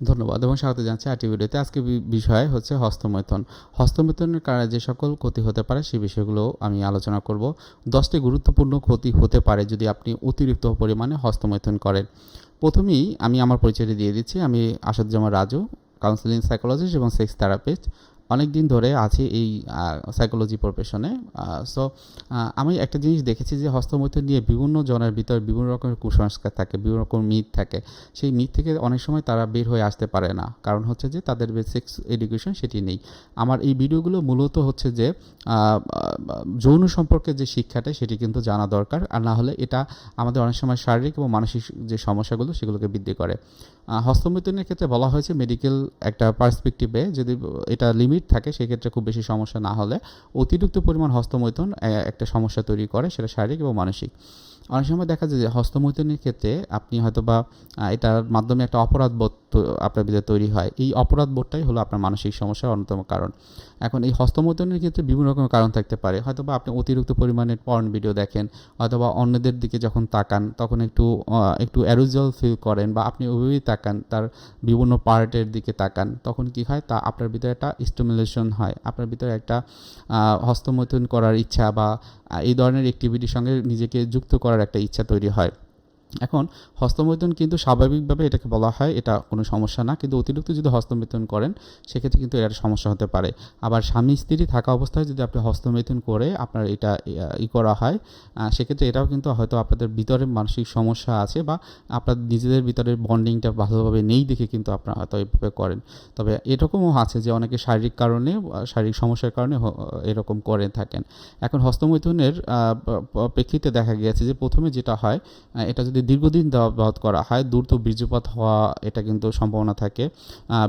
ধন্যবাদ এবং স্বাগত জানাচ্ছি আরটি ভিডিওতে। আজকে বিষয় হচ্ছে হস্তমৈথন। হস্তমৈথনের কারণে যে সকল ক্ষতি হতে পারে সেই বিষয়গুলো আমি আলোচনা করব। দশটি গুরুত্বপূর্ণ ক্ষতি হতে পারে যদি আপনি অতিরিক্ত পরিমাণে হস্তমৈথন করেন। প্রথমেই আমি আমার পরিচয়টি দিয়ে দিচ্ছি। আমি আসাদুজ্জামান রাজু কাউন্সিলিং সাইকোলজিস্ট এবং সেক্স থেরাপিস্ট অনেক দিন ধরে আছি এই সাইকোলজি প্রফেশনে সো আমি একটা জিনিস দেখেছি যে হস্তমৈথুন নিয়ে বিভিন্ন জনের ভিতর বিভিন্ন রকমের কুসংস্কার থাকে, বিভিন্ন রকম মিথ থাকে। সেই মিথ থেকে অনেক সময় তারা বের হয়ে আসতে পারে না। কারণ হচ্ছে যে তাদের বেসিক্স এডুকেশন সেটি নেই। আমার এই ভিডিওগুলো মূলত হচ্ছে যে যৌন সম্পর্কে যে শিক্ষাটা সেটি কিন্তু জানা দরকার। আর না হলে এটা আমাদের অনেক সময় শারীরিক এবং মানসিক যে সমস্যাগুলো সেগুলোকে বৃদ্ধি করে। হস্তমৈথুনের ক্ষেত্রে বলা হয়েছে মেডিকেল একটা পার্সপেক্টিভে যদি এটা লিমিট থাকে সেক্ষেত্রে খুব বেশি সমস্যা না হলে অতিরিক্ত পরিমাণ হস্তমৈথুন একটা সমস্যা তৈরি করে, সেটা শারীরিক এবং মানসিক। অনেক সময় দেখা যায় যে হস্তমৈথুনের ক্ষেত্রে আপনি হয়তো বা এটার মাধ্যমে একটা অপরাধ বোধ আপনার ভিতরে তৈরি হয়। এই অপরাধ বোধটাই হলো আপনার মানসিক সমস্যার অন্যতম কারণ। এখন এই হস্তমৈথুনের ক্ষেত্রে বিভিন্ন রকমের কারণ থাকতে পারে। হয়তো বা আপনি অতিরিক্ত পরিমাণে পর্ন ভিডিও দেখেন অথবা অন্যদের দিকে যখন তাকান, তখন একটু একটু অ্যারোজল ফিল করেন বা আপনি ওইভাবেই তাকান, তার বিভিন্ন পার্টের দিকে তাকান, তখন কি হয়? তা আপনার ভিতরে একটা স্টিমুলেশন হয়। আপনার ভিতরে একটা হস্তমৈথুন করার ইচ্ছা বা এই ধরনের অ্যাক্টিভিটির সঙ্গে নিজেকে যুক্ত করার একটা ইচ্ছা তৈরি হয়। এখন হস্তমৈথুন কিন্তু স্বাভাবিকভাবে এটাকে বলা হয়, এটা কোনো সমস্যা না। কিন্তু অতিরিক্ত যদি হস্তমৈথুন করেন, সেক্ষেত্রে কিন্তু এটা সমস্যা হতে পারে। আবার স্বামী স্ত্রী থাকা অবস্থায় যদি আপনি হস্তমৈথুন করে আপনার এটা ই করা হয় সেক্ষেত্রে এটাও কিন্তু হয়তো আপনাদের ভিতরে মানসিক সমস্যা আছে বা আপনার নিজেদের ভিতরে বন্ডিংটা ভালোভাবে নেই দেখে কিন্তু আপনারা হয়তো এইভাবে করেন। তবে এরকমও আছে যে অনেকে শারীরিক কারণে শারীরিক সমস্যার কারণে এরকম করে থাকেন। এখন হস্তমৈথুনের প্রেক্ষিতে দেখা গিয়েছে যে প্রথমে যেটা হয় এটা যদি দীর্ঘদিন যাবত করা হয়, দ্রুত বীর্যপাত হওয়া, এটা কিন্তু সম্ভাবনা থাকে।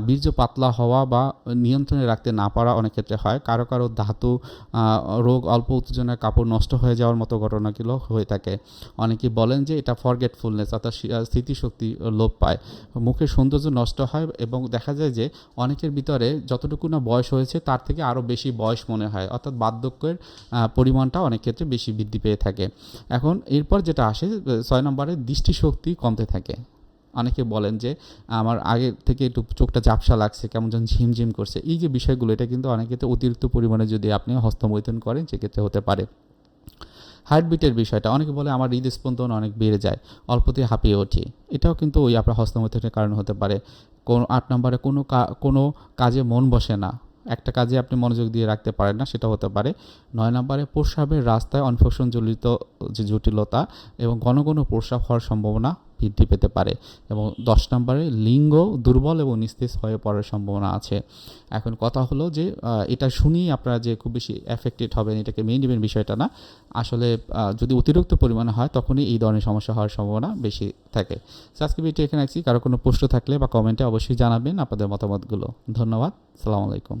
বীর্য পাতলা হওয়া বা নিয়ন্ত্রণে রাখতে না পারা অনেক ক্ষেত্রে হয়। কারও কারও ধাতু রোগ, অল্প উত্তেজনায় কাপড় নষ্ট হয়ে যাওয়ার মতো ঘটনাগুলো হয়ে থাকে। অনেকে বলেন যে এটা ফরগেটফুলনেস অর্থাৎ স্মৃতিশক্তি লোপ পায়। মুখের সৌন্দর্য নষ্ট হয় এবং দেখা যায় যে অনেকের ভিতরে যতটুকু না বয়স হয়েছে, তার থেকে আরও বেশি বয়স মনে হয়। অর্থাৎ বার্ধক্যের পরিমাণটা অনেক ক্ষেত্রে বেশি বৃদ্ধি পেয়ে থাকে। এখন এরপর যেটা আসে, ছয় নম্বরে দৃষ্টিশক্তি কমতে থাকে। অনেকে বলেন যে, আমার আগে থেকে একটু চোখটা ঝাপসা লাগছে, কেমন যেন ঝিমঝিম করছে। এই যে বিষয়গুলো, এটা কিন্তু অনেক অতিরিক্ত পরিমাণে যদি আপনি হস্তমৈথুন করেন, সেক্ষেত্রে হতে পারে। হার্টবিটের বিষয়টা, অনেকে বলে আমার হৃদস্পন্দন অনেক বেড়ে যায় অল্পতে হাঁপিয়ে ওঠে। এটাও কিন্তু ওই আপনার হস্তমৈথুনের কারণে হতে পারে। কোন আট নম্বরে কোনো কোনো কাজে মন বসে না। একটা কাজে আপনি মনোযোগ দিয়ে রাখতে পারেন না, সেটা হতে পারে। নয় নম্বরে, প্রস্রাবের রাস্তায় অনফেকশন জনিত যে জটিলতা এবং ঘন ঘন প্রস্রাব হওয়ার সম্ভাবনা বৃদ্ধি পেতে পারে এবং দশ নম্বরে, লিঙ্গ দুর্বল এবং নিস্তেজ হয়ে পড়ার সম্ভাবনা আছে। এখন কথা হলো যে এটা শুনিয়ে আপনারা যে খুব বেশি এফেক্টেড হবেন, এটাকে মেনে নেবেন বিষয়টা না, আসলে যদি অতিরিক্ত পরিমাণে হয়, তখনই এই ধরনের সমস্যা হওয়ার সম্ভাবনা বেশি থাকে। আজকে ভিডিও এখানে রাখছি। কারও কোনো প্রশ্ন থাকলে বা কমেন্টে অবশ্যই জানাবেন আপনাদের মতামতগুলো। ধন্যবাদ। সালাম আলাইকুম।